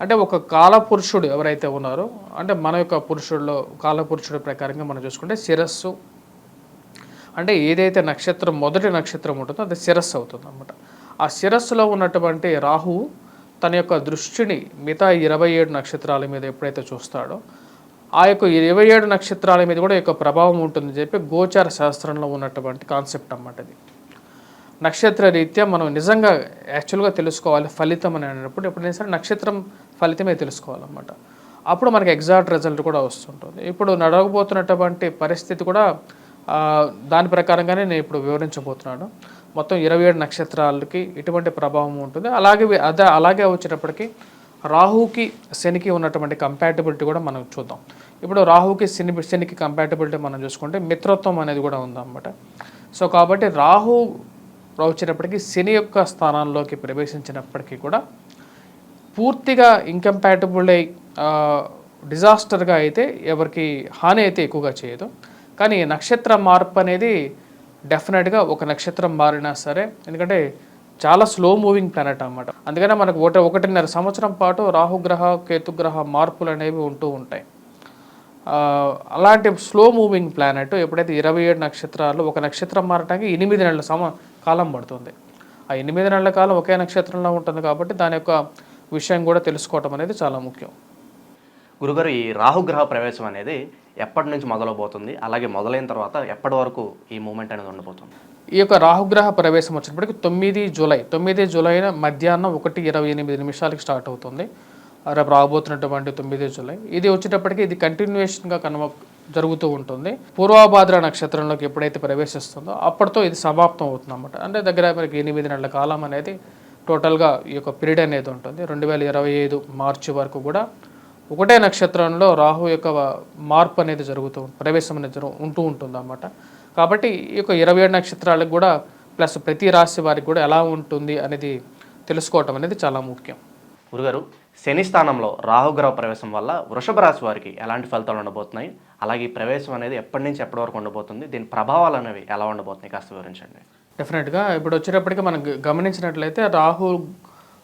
అంటే ఒక కాలపురుషుడు ఎవరైతే ఉన్నారో అంటే మన యొక్క పురుషుల్లో కాలపురుషుడు ప్రకారంగా మనం చూసుకుంటే శిరస్సు. అంటే ఏదైతే నక్షత్రం మొదటి నక్షత్రం ఉంటుందో అది శిరస్సు అవుతుంది అనమాట ఆ శిరస్సులో ఉన్నటువంటి రాహువు తన యొక్క దృష్టిని మిగతా ఇరవై ఏడు నక్షత్రాల మీద ఎప్పుడైతే చూస్తాడో ఆ యొక్క ఇరవై ఏడు నక్షత్రాల మీద కూడా యొక్క ప్రభావం ఉంటుందని చెప్పి గోచార శాస్త్రంలో ఉన్నటువంటి కాన్సెప్ట్ అన్నమాట ఇది నక్షత్ర రీత్యా మనం నిజంగా యాక్చువల్గా తెలుసుకోవాలి ఫలితం అని అన్నప్పుడు ఎప్పుడైనా సరే నక్షత్రం ఫలితమే తెలుసుకోవాలన్నమాట. అప్పుడు మనకి ఎగ్జాక్ట్ రిజల్ట్ కూడా వస్తుంటుంది. ఇప్పుడు నడవబోతున్నటువంటి పరిస్థితి కూడా దాని ప్రకారంగానే నేను ఇప్పుడు వివరించబోతున్నాను. మొత్తం ఇరవై ఏడు నక్షత్రాలకి ఎటువంటి ప్రభావం ఉంటుంది. అలాగే అదే అలాగే వచ్చేటప్పటికి రాహుకి శనికి ఉన్నటువంటి కంపాటబిలిటీ కూడా మనం చూద్దాం. ఇప్పుడు రాహుకి శని శనికి కంపాటబిలిటీ మనం చూసుకుంటే మిత్రత్వం అనేది కూడా ఉందన్నమాట. సో కాబట్టి రాహు వచ్చేటప్పటికి శని యొక్క స్థానాల్లోకి ప్రవేశించినప్పటికీ కూడా పూర్తిగా ఇంకంపాటబుల్ అయి డిజాస్టర్గా అయితే ఎవరికి హాని అయితే ఎక్కువగా చేయదు. కానీ నక్షత్ర మార్పు అనేది డెఫినెట్గా ఒక నక్షత్రం మారినా సరే ఎందుకంటే చాలా స్లో మూవింగ్ ప్లానెట్ అనమాట అందుకనే మనకు ఒకటి ఒకటిన్నర సంవత్సరం పాటు రాహుగ్రహ కేతుగ్రహ మార్పులు అనేవి ఉంటూ ఉంటాయి. అలాంటి స్లో మూవింగ్ ప్లానెట్ ఎప్పుడైతే ఇరవై ఏడు నక్షత్రాలు ఒక నక్షత్రం మారటానికి ఎనిమిది నెలల సమ కాలం పడుతుంది. ఆ ఎనిమిది నెలల కాలం ఒకే నక్షత్రంలో ఉంటుంది కాబట్టి దాని యొక్క విషయం కూడా తెలుసుకోవటం అనేది చాలా ముఖ్యం. గురుగారు ఈ రాహుగ్రహ ప్రవేశం అనేది ఎప్పటి నుంచి మొదలవబోతుంది అలాగే మొదలైన తర్వాత ఎప్పటి వరకు ఈ మూమెంట్ అనేది ఉండబోతుంది? ఈ యొక్క రాహుగ్రహ ప్రవేశం వచ్చినప్పటికి తొమ్మిది జూలై తొమ్మిది జూలై మధ్యాహ్నం ఒకటి ఇరవై ఎనిమిది నిమిషాలకి స్టార్ట్ అవుతుంది. రేపు రాబోతున్నటువంటి తొమ్మిది జూలై. ఇది వచ్చేటప్పటికి ఇది కంటిన్యూషన్గా కనుమ జరుగుతూ ఉంటుంది. పూర్వభాద్ర నక్షత్రంలోకి ఎప్పుడైతే ప్రవేశిస్తుందో అప్పటితో ఇది సమాప్తం అవుతుంది అన్నమాట అంటే దగ్గర మనకి ఎనిమిది నెలల కాలం అనేది టోటల్గా ఈ యొక్క పీరియడ్ అనేది ఉంటుంది. రెండు వేల ఇరవై ఐదు మార్చి వరకు కూడా ఒకటే నక్షత్రంలో రాహు యొక్క మార్పు అనేది జరుగుతూ ప్రవేశం అనేది జరుగు ఉంటూ ఉంటుంది అన్నమాట కాబట్టి ఈ యొక్క ఇరవై ఏడు నక్షత్రాలకు కూడా ప్లస్ ప్రతి రాశి వారికి కూడా ఎలా ఉంటుంది అనేది తెలుసుకోవటం అనేది చాలా ముఖ్యం. గురుగారు శని స్థానంలో రాహుగ్రహ ప్రవేశం వల్ల వృషభ రాశి వారికి ఎలాంటి ఫలితాలు ఉండబోతున్నాయి? అలాగే ఈ ప్రవేశం అనేది ఎప్పటి నుంచి ఎప్పటి వరకు ఉండబోతుంది? దీని ప్రభావాలు అనేవి ఎలా ఉండబోతున్నాయి? కాస్త వివరించండి. డెఫినెట్గా ఇప్పుడు వచ్చేటప్పటికి మనం గమనించినట్లయితే రాహు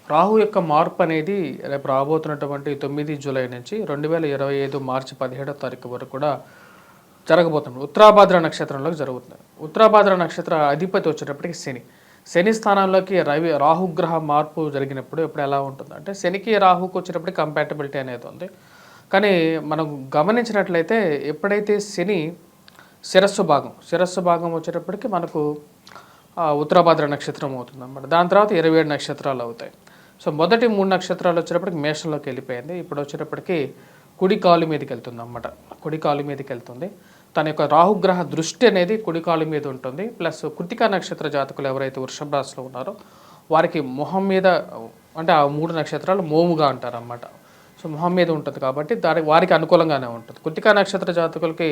రాహు యొక్క మార్పు అనేది రేపు రాబోతున్నటువంటి తొమ్మిది జూలై నుంచి రెండు వేల ఇరవై ఐదు మార్చి పదిహేడో తారీఖు వరకు కూడా జరగబోతుంది. ఉత్తరాభాద్ర నక్షత్రంలోకి జరుగుతుంది. ఉత్తరాభాద్ర నక్షత్ర అధిపతి వచ్చేటప్పటికి శని. శని స్థానంలోకి రవి రాహుగ్రహ మార్పు జరిగినప్పుడు ఇప్పుడు ఎలా ఉంటుంది? అంటే శనికి రాహుకు వచ్చేటప్పటికి కంపాటబిలిటీ అనేది ఉంది. కానీ మనం గమనించినట్లయితే ఎప్పుడైతే శని శిరస్సు భాగం శిరస్సు భాగం వచ్చేటప్పటికి మనకు ఉత్తరాభాద్ర నక్షత్రం అవుతుంది అన్నమాట దాని తర్వాత ఇరవై ఏడు నక్షత్రాలు అవుతాయి. సో మొదటి మూడు నక్షత్రాలు వచ్చేటప్పటికి మేషంలోకి వెళ్ళిపోయింది. ఇప్పుడు వచ్చేటప్పటికి కుడి కాలు మీదకి వెళ్తుంది అన్నమాట కుడి కాలు మీదకి వెళ్తుంది. తన యొక్క రాహుగ్రహ దృష్టి అనేది కుడి కాలు మీద ఉంటుంది. ప్లస్ కృతికా నక్షత్ర జాతకులు ఎవరైతే వృషభ రాశిలో ఉన్నారో వారికి మొహం మీద అంటే ఆ మూడు నక్షత్రాలు మోముగా అంటారు అన్నమాట సో మొహం మీద ఉంటుంది కాబట్టి దాని వారికి అనుకూలంగానే ఉంటుంది. కృతికా నక్షత్ర జాతకులకి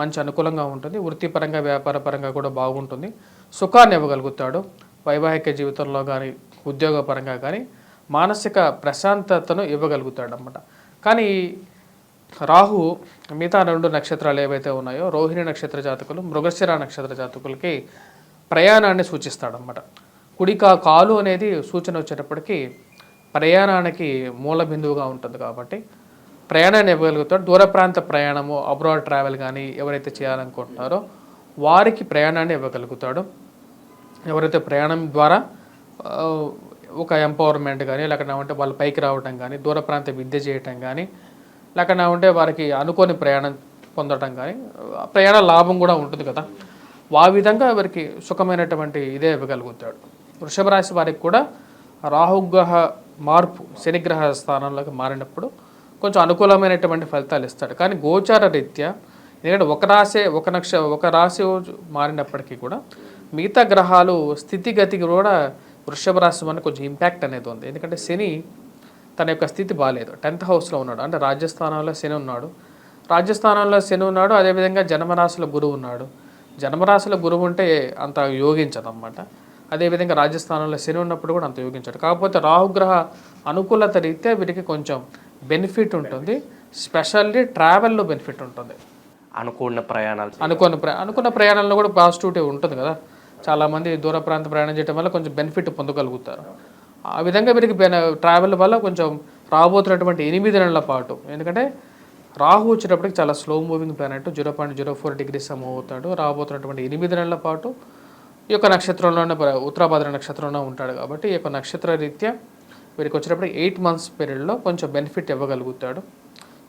మంచి అనుకూలంగా ఉంటుంది. వృత్తిపరంగా వ్యాపారపరంగా కూడా బాగుంటుంది. సుఖాన్ని ఇవ్వగలుగుతాడు. వైవాహిక జీవితంలో కానీ ఉద్యోగపరంగా కానీ మానసిక ప్రశాంతతను ఇవ్వగలుగుతాడు అనమాట కానీ రాహు మిగతా రెండు నక్షత్రాలు ఏవైతే ఉన్నాయో రోహిణి నక్షత్ర జాతకులు మృగశిర నక్షత్ర జాతకులకి ప్రయాణాన్ని సూచిస్తాడనమాట కుడి కా కాలు అనేది సూచన వచ్చేటప్పటికి ప్రయాణానికి మూల బిందువుగా ఉంటుంది కాబట్టి ప్రయాణాన్ని ఇవ్వగలుగుతాడు దూర ప్రాంత ప్రయాణము అబ్రాడ్ ట్రావెల్ కానీ ఎవరైతే చేయాలనుకుంటున్నారో వారికి ప్రయాణాన్ని ఇవ్వగలుగుతాడు. ఎవరైతే ప్రయాణం ద్వారా ఒక ఎంపవర్మెంట్ కానీ లేకుండా ఉంటే వాళ్ళు పైకి రావటం కానీ దూర ప్రాంత విద్య చేయటం కానీ లేకుండా ఉంటే వారికి అనుకోని ప్రయాణం పొందడం కానీ ప్రయాణ లాభం కూడా ఉంటుంది కదా. ఆ విధంగా వారికి సుఖమైనటువంటి ఇదే ఇవ్వగలుగుతాడు. వృషభ రాశి వారికి కూడా రాహుగ్రహ మార్పు శనిగ్రహ స్థానంలోకి మారినప్పుడు కొంచెం అనుకూలమైనటువంటి ఫలితాలు ఇస్తాడు. కానీ గోచార రీత్యా ఎందుకంటే ఒక రాశి ఒక నక్ష ఒక రాశి మారినప్పటికీ కూడా మిగతా గ్రహాలు స్థితిగతికి కూడా వృషభ రాశి మనకు కొంచెం ఇంపాక్ట్ అనేది ఉంది. ఎందుకంటే శని తన యొక్క స్థితి బాగాలేదు టెన్త్ హౌస్లో ఉన్నాడు. అంటే రాజస్థానంలో శని ఉన్నాడు. రాజస్థానంలో శని ఉన్నాడు. అదేవిధంగా జన్మరాశిలో గురువు ఉన్నాడు. జన్మరాశిలో గురువు ఉంటే అంత యోగించదన్నమాట. అదేవిధంగా రాజస్థానంలో శని ఉన్నప్పుడు కూడా అంత యోగించాడు. కాకపోతే రాహుగ్రహ అనుకూలత రీత్యా వీటికి కొంచెం బెనిఫిట్ ఉంటుంది. స్పెషల్లీ ట్రావెల్లో బెనిఫిట్ ఉంటుంది. అనుకూల ప్రయాణాలు అనుకున్న అనుకున్న ప్రయాణంలో కూడా పాజిటివిటీ ఉంటుంది కదా. చాలామంది దూర ప్రాంత ప్రయాణం చేయడం వల్ల కొంచెం బెనిఫిట్ పొందగలుగుతారు. ఆ విధంగా వీరికి ట్రావెల్ వల్ల కొంచెం రాబోతున్నటువంటి ఎనిమిది నెలల పాటు ఎందుకంటే రాహు వచ్చేటప్పటికి చాలా slow moving planet zero point zero four degrees move అవుతాడు. రాబోతున్నటువంటి ఎనిమిది నెలల పాటు ఈ యొక్క నక్షత్రంలోనే ఉత్తరాభద్ర నక్షత్రంలో ఉంటాడు కాబట్టి ఈ యొక్క నక్షత్ర రీత్యా వీరికి వచ్చేటప్పటికి ఎయిట్ మంత్స్ పీరియడ్లో కొంచెం బెనిఫిట్ ఇవ్వగలుగుతాడు.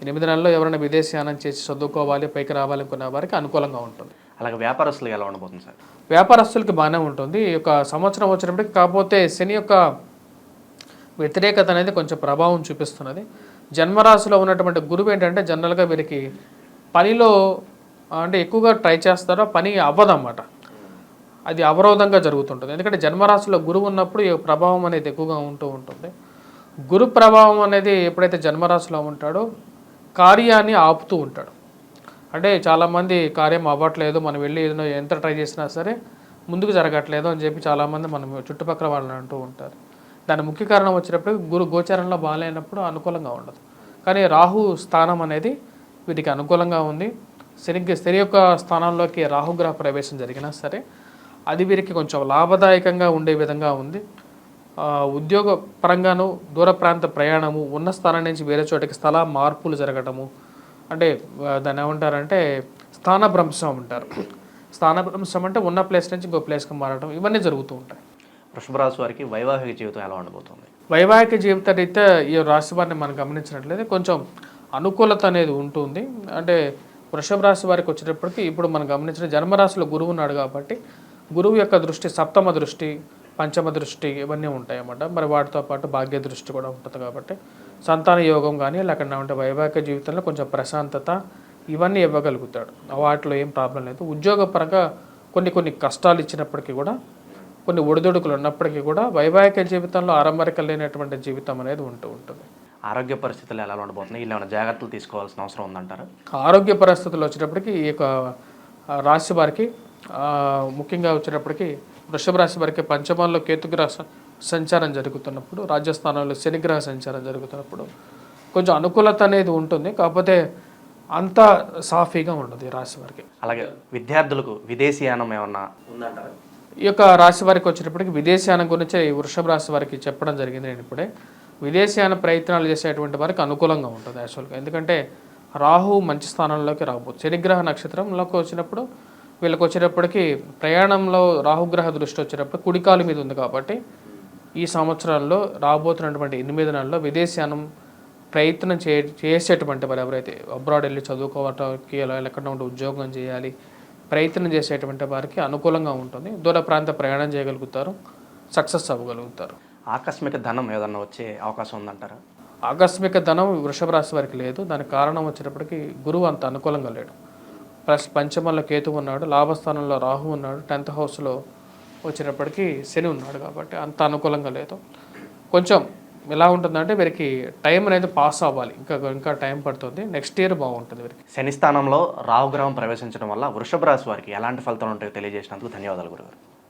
ఎనిమిది నెలల్లో ఎవరైనా విదేశీయానం చేసి చదువుకోవాలి పైకి రావాలనుకున్న వారికి అనుకూలంగా ఉంటుంది. అలాగే వ్యాపారస్తులు ఎలా ఉండబోతుంది సార్? వ్యాపారస్తులకి బాగానే ఉంటుంది. ఈ యొక్క సంవత్సరం వచ్చినప్పటికి కాకపోతే శని యొక్క వ్యతిరేకత అనేది కొంచెం ప్రభావం చూపిస్తున్నది. జన్మరాశిలో ఉన్నటువంటి గురువు ఏంటంటే జనరల్గా వీరికి పనిలో అంటే ఎక్కువగా ట్రై చేస్తారో పని అవ్వదన్నమాట. అది అవరోధంగా జరుగుతుంటుంది. ఎందుకంటే జన్మరాశిలో గురువు ఉన్నప్పుడు ఈ ప్రభావం అనేది ఎక్కువగా ఉంటూ ఉంటుంది. గురు ప్రభావం అనేది ఎప్పుడైతే జన్మరాశిలో ఉంటాడో కార్యాన్ని ఆపుతూ ఉంటాడు. అంటే చాలామంది కార్యం అవ్వట్లేదు మనం వెళ్ళి ఏదైనా ఎంత ట్రై చేసినా సరే ముందుకు జరగట్లేదు అని చెప్పి చాలామంది మనం చుట్టుపక్కల వాళ్ళని అంటూ ఉంటారు. దాని ముఖ్య కారణం వచ్చినప్పుడు గురు గోచారంలో బాగాలేనప్పుడు అనుకూలంగా ఉండదు. కానీ రాహు స్థానం అనేది వీటికి అనుకూలంగా ఉంది. శని శని యొక్క స్థానంలోకి రాహుగ్రహ ప్రవేశం జరిగినా సరే అది వీరికి కొంచెం లాభదాయకంగా ఉండే విధంగా ఉంది. ఉద్యోగ పరంగాను దూర ప్రాంత ప్రయాణము ఉన్న స్థానం నుంచి వేరే చోటకి స్థల మార్పులు జరగటము అంటే దాన్ని ఏమంటారంటే స్థానభ్రంశం అంటారు. స్థానభ్రంశం అంటే ఉన్న ప్లేస్ నుంచి ఇంకో ప్లేస్కి మారడం ఇవన్నీ జరుగుతూ ఉంటాయి. వృషభ రాశి వారికి వైవాహిక జీవితం ఎలా ఉండబోతుంది? వైవాహిక జీవిత రీత్యా ఈ రాశి వారిని మనం గమనించినట్లయితే కొంచెం అనుకూలత అనేది ఉంటుంది. అంటే వృషభ రాశి వారికి వచ్చేటప్పటికి ఇప్పుడు మనం గమనించిన జన్మరాశిలో గురువు ఉన్నాడు కాబట్టి గురువు యొక్క దృష్టి సప్తమ దృష్టి పంచమ దృష్టి ఇవన్నీ ఉంటాయి అన్నమాట మరి వాటితో పాటు భాగ్య దృష్టి కూడా ఉంటుంది కాబట్టి సంతాన యోగం కానీ లేకుండా ఉంటే వైవాహిక జీవితంలో కొంచెం ప్రశాంతత ఇవన్నీ ఇవ్వగలుగుతాడు. వాటిలో ఏం ప్రాబ్లం లేదు. ఉద్యోగపరంగా కొన్ని కొన్ని కష్టాలు ఇచ్చినప్పటికీ కూడా కొన్ని ఒడిదుడుకులు ఉన్నప్పటికీ కూడా వైవాహిక జీవితంలో ఆరంభరిక లేనటువంటి జీవితం అనేది ఉంటూ ఉంటుంది. ఆరోగ్య పరిస్థితులు ఎలా ఉండబోతున్నాయి? ఇలా జాగ్రత్తలు తీసుకోవాల్సిన అవసరం ఉందంటారా? ఆరోగ్య పరిస్థితులు వచ్చేటప్పటికి ఈ యొక్క రాశి వారికి ముఖ్యంగా వచ్చేటప్పటికి వృషభ రాశి వారికి పంచమంలో కేతుగ్రహ సంచారం జరుగుతున్నప్పుడు రాజస్థానంలో శనిగ్రహ సంచారం జరుగుతున్నప్పుడు కొంచెం అనుకూలత అనేది ఉంటుంది. కాకపోతే అంత సాఫీగా ఉండదు ఈ రాశి వారికి. అలాగే విద్యార్థులకు విదేశీయానం ఏమన్నా ఉందంటారా? ఈ యొక్క రాశి వారికి వచ్చేటప్పటికి విదేశీయానం గురించి వృషభ రాశి వారికి చెప్పడం జరిగింది నేను ఇప్పుడే. విదేశీయాన ప్రయత్నాలు చేసేటువంటి వారికి అనుకూలంగా ఉంటుంది యాక్చువల్గా. ఎందుకంటే రాహు మంచి స్థానంలోకి రాబోతుంది శనిగ్రహ నక్షత్రంలోకి వచ్చినప్పుడు వీళ్ళకి వచ్చేటప్పటికి ప్రయాణంలో రాహుగ్రహ దృష్టి వచ్చేటప్పుడు కుడికాలు మీద ఉంది కాబట్టి ఈ సంవత్సరంలో రాబోతున్నటువంటి ఎనిమిది నెలల్లో విదేశీయానం ప్రయత్నం చే చేసేటువంటి వారు ఎవరైతే అబ్రాడ్ వెళ్ళి చదువుకోవటానికి ఎలా లేకుండా ఉంటే ఉద్యోగం చేయాలి ప్రయత్నం చేసేటువంటి వారికి అనుకూలంగా ఉంటుంది. దూర ప్రాంత ప్రయాణం చేయగలుగుతారు సక్సెస్ అవ్వగలుగుతారు. ఆకస్మిక ధనం ఏదన్నా వచ్చే అవకాశం ఉందంటారా? ఆకస్మిక ధనం వృషభ రాశి వారికి లేదు. దానికి కారణం వచ్చేటప్పటికి గురువు అంత అనుకూలంగా లేడు. ప్లస్ పంచమంలో కేతు ఉన్నాడు లాభస్థానంలో రాహు ఉన్నాడు టెన్త్ హౌస్లో వచ్చినప్పటికీ శని ఉన్నాడు కాబట్టి అంత అనుకూలంగా లేదు. కొంచెం ఎలా ఉంటుందంటే వీరికి టైం అనేది పాస్ అవ్వాలి. ఇంకా ఇంకా టైం పడుతుంది. నెక్స్ట్ ఇయర్ బాగుంటుంది వీరికి. శని స్థానంలో రాహుగ్రహం ప్రవేశించడం వల్ల వృషభ రాశి వారికి ఎలాంటి ఫలితాలు ఉంటాయో తెలియజేసినందుకు ధన్యవాదాలు గురుగారు.